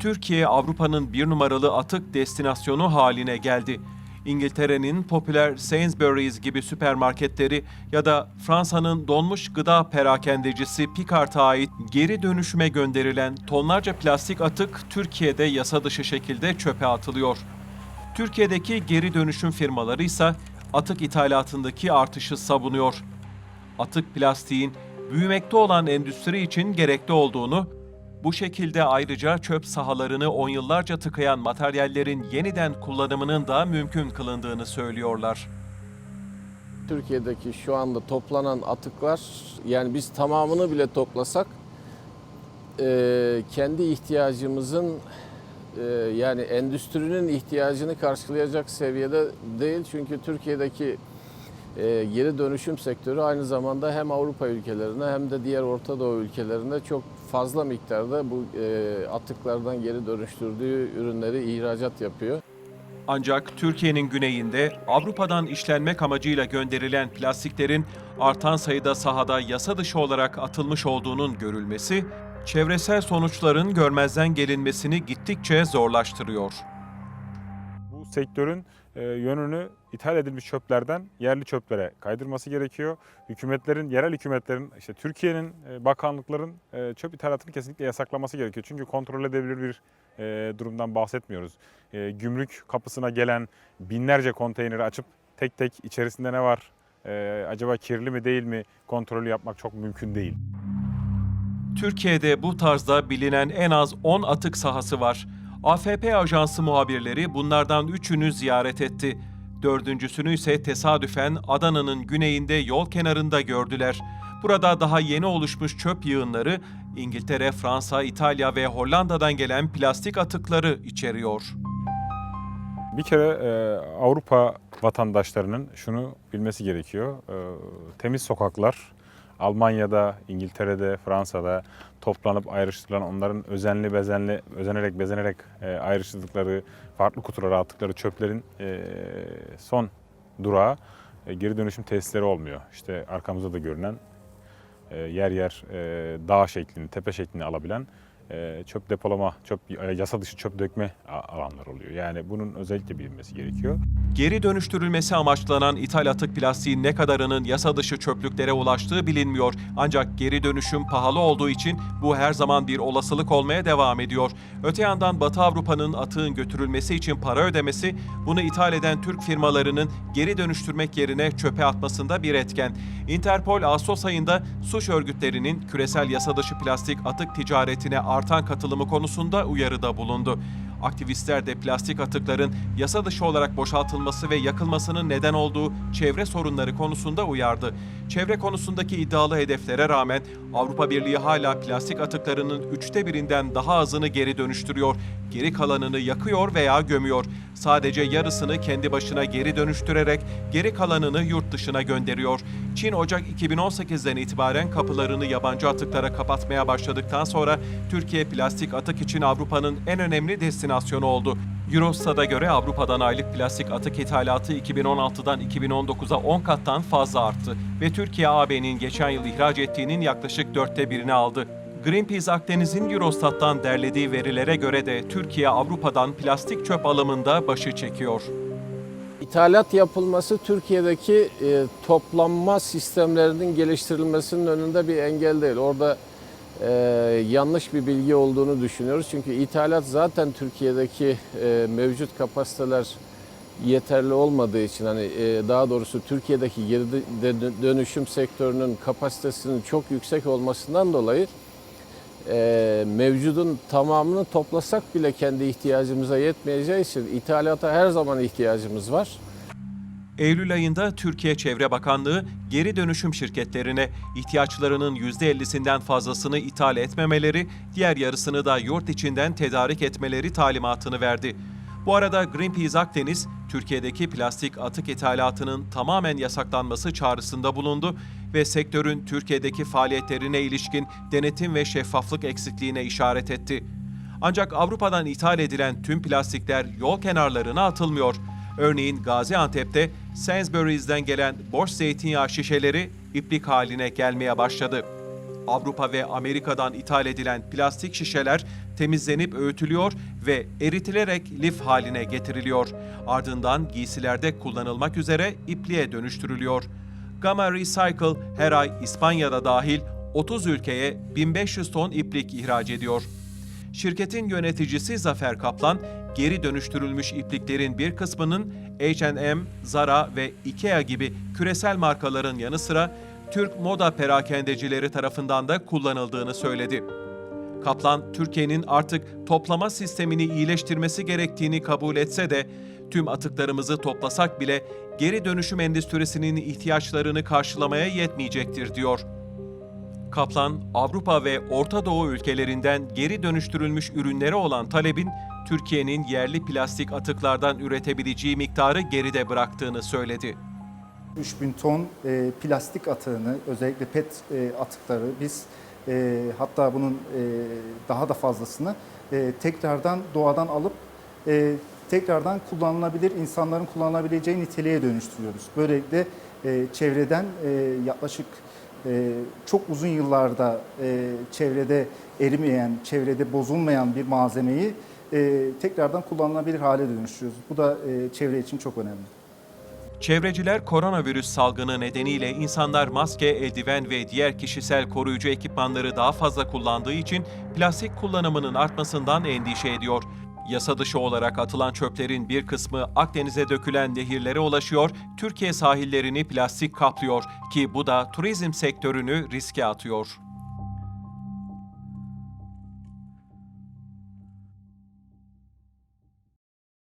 Türkiye Avrupa'nın bir numaralı atık destinasyonu haline geldi. İngiltere'nin popüler Sainsbury's gibi süpermarketleri ya da Fransa'nın donmuş gıda perakendecisi Picard'a ait geri dönüşüme gönderilen tonlarca plastik atık Türkiye'de yasa dışı şekilde çöpe atılıyor. Türkiye'deki geri dönüşüm firmaları ise atık ithalatındaki artışı savunuyor. Atık plastiğin büyümekte olan endüstri için gerekli olduğunu, bu şekilde ayrıca çöp sahalarını on yıllarca tıkayan materyallerin yeniden kullanımının da mümkün kılındığını söylüyorlar. Türkiye'deki şu anda toplanan atıklar yani biz tamamını bile toplasak eee, kendi ihtiyacımızın eee, yani endüstrinin ihtiyacını karşılayacak seviyede değil. Çünkü Türkiye'deki eee, geri dönüşüm sektörü aynı zamanda hem Avrupa ülkelerine hem de diğer Orta Doğu ülkelerinde çok fazla miktarda bu eee, atıklardan geri dönüştürdüğü ürünleri ihracat yapıyor. Ancak Türkiye'nin güneyinde Avrupa'dan işlenmek amacıyla gönderilen plastiklerin artan sayıda sahada yasa dışı olarak atılmış olduğunun görülmesi, çevresel sonuçların görmezden gelinmesini gittikçe zorlaştırıyor. Bu sektörün e, yönünü ithal edilmiş çöplerden yerli çöplere kaydırması gerekiyor. Hükümetlerin, yerel hükümetlerin, işte Türkiye'nin, e, bakanlıkların e, çöp ithalatını kesinlikle yasaklaması gerekiyor. Çünkü kontrol edebilir bir e, durumdan bahsetmiyoruz. E, gümrük kapısına gelen binlerce konteyneri açıp tek tek içerisinde ne var, e, acaba kirli mi değil mi kontrolü yapmak çok mümkün değil. Türkiye'de bu tarzda bilinen en az 10 atık sahası var. AFP ajansı muhabirleri bunlardan üçünü ziyaret etti. Dördüncüsünü ise tesadüfen Adana'nın güneyinde yol kenarında gördüler. Burada daha yeni oluşmuş çöp yığınları İngiltere, Fransa, İtalya ve Hollanda'dan gelen plastik atıkları içeriyor. Bir kere e, Avrupa vatandaşlarının şunu bilmesi gerekiyor. E, temiz sokaklar Almanya'da, İngiltere'de, Fransa'da toplanıp ayrıştırılan onların özenli bezenli, özenerek bezenerek e, ayrıştırdıkları, farklı kutulara attıkları çöplerin e, son durağı e, geri dönüşüm tesisleri olmuyor. İşte arkamızda da görünen e, yer yer e, dağ şeklini, tepe şeklini alabilen çöp depolama, çöp e, yasa dışı çöp dökme alanlar oluyor. Yani bunun özellikle bilinmesi gerekiyor. Geri dönüştürülmesi amaçlanan ithal atık plastiğin ne kadarının yasa dışı çöplüklere ulaştığı bilinmiyor. Ancak geri dönüşüm pahalı olduğu için bu her zaman bir olasılık olmaya devam ediyor. Öte yandan Batı Avrupa'nın atığın götürülmesi için para ödemesi, bunu ithal eden Türk firmalarının geri dönüştürmek yerine çöpe atmasında bir etken. Interpol Ağustos ayında suç örgütlerinin küresel yasa dışı plastik atık ticaretine artan katılımı konusunda uyarıda bulundu. Aktivistler de plastik atıkların yasa dışı olarak boşaltılması ve yakılmasının neden olduğu çevre sorunları konusunda uyardı. Çevre konusundaki iddialı hedeflere rağmen Avrupa Birliği hala plastik atıklarının üçte birinden daha azını geri dönüştürüyor. Geri kalanını yakıyor veya gömüyor. Sadece yarısını kendi başına geri dönüştürerek geri kalanını yurt dışına gönderiyor. Çin Ocak 2018'den itibaren kapılarını yabancı atıklara kapatmaya başladıktan sonra Türkiye plastik atık için Avrupa'nın en önemli destinasyonu oldu. Eurostat'a göre Avrupa'dan aylık plastik atık ithalatı 2016'dan 2019'a 10 kattan fazla arttı ve Türkiye AB'nin geçen yıl ihraç ettiğinin yaklaşık dörtte birini aldı. Greenpeace Akdeniz'in Eurostat'tan derlediği verilere göre de Türkiye Avrupa'dan plastik çöp alımında başı çekiyor. İthalat yapılması Türkiye'deki e, toplanma sistemlerinin geliştirilmesinin önünde bir engel değil. Orada e, yanlış bir bilgi olduğunu düşünüyoruz. Çünkü ithalat zaten Türkiye'deki e, mevcut kapasiteler yeterli olmadığı için hani e, daha doğrusu Türkiye'deki geri dö- dönüşüm sektörünün kapasitesinin çok yüksek olmasından dolayı e, mevcudun tamamını toplasak bile kendi ihtiyacımıza yetmeyeceği için ithalata her zaman ihtiyacımız var. Eylül ayında Türkiye Çevre Bakanlığı geri dönüşüm şirketlerine ihtiyaçlarının %50'sinden fazlasını ithal etmemeleri, diğer yarısını da yurt içinden tedarik etmeleri talimatını verdi. Bu arada Greenpeace Akdeniz, Türkiye'deki plastik atık ithalatının tamamen yasaklanması çağrısında bulundu ve sektörün Türkiye'deki faaliyetlerine ilişkin denetim ve şeffaflık eksikliğine işaret etti. Ancak Avrupa'dan ithal edilen tüm plastikler yol kenarlarına atılmıyor. Örneğin Gaziantep'te Sainsbury's'den gelen boş zeytinyağı şişeleri iplik haline gelmeye başladı. Avrupa ve Amerika'dan ithal edilen plastik şişeler temizlenip öğütülüyor ve eritilerek lif haline getiriliyor. Ardından giysilerde kullanılmak üzere ipliğe dönüştürülüyor. Gamma Recycle her ay İspanya'da dahil 30 ülkeye 1500 ton iplik ihraç ediyor. Şirketin yöneticisi Zafer Kaplan, geri dönüştürülmüş ipliklerin bir kısmının H&M, Zara ve IKEA gibi küresel markaların yanı sıra Türk moda perakendecileri tarafından da kullanıldığını söyledi. Kaplan, Türkiye'nin artık toplama sistemini iyileştirmesi gerektiğini kabul etse de tüm atıklarımızı toplasak bile geri dönüşüm endüstrisinin ihtiyaçlarını karşılamaya yetmeyecektir diyor. Kaplan, Avrupa ve Orta Doğu ülkelerinden geri dönüştürülmüş ürünlere olan talebin Türkiye'nin yerli plastik atıklardan üretebileceği miktarı geride bıraktığını söyledi. 3000 ton e, plastik atığını, özellikle PET e, atıkları biz e, hatta bunun e, daha da fazlasını e, tekrardan doğadan alıp e, tekrardan kullanılabilir, insanların kullanabileceği niteliğe dönüştürüyoruz. Böylelikle e, çevreden e, yaklaşık e, çok uzun yıllarda çevrede erimeyen, çevrede bozulmayan bir malzemeyi tekrardan kullanılabilir hale dönüştürüyoruz. Bu da e, çevre için çok önemli. Çevreciler koronavirüs salgını nedeniyle insanlar maske, eldiven ve diğer kişisel koruyucu ekipmanları daha fazla kullandığı için plastik kullanımının artmasından endişe ediyor. Yasa dışı olarak atılan çöplerin bir kısmı Akdeniz'e dökülen nehirlere ulaşıyor, Türkiye sahillerini plastik kaplıyor ki bu da turizm sektörünü riske atıyor.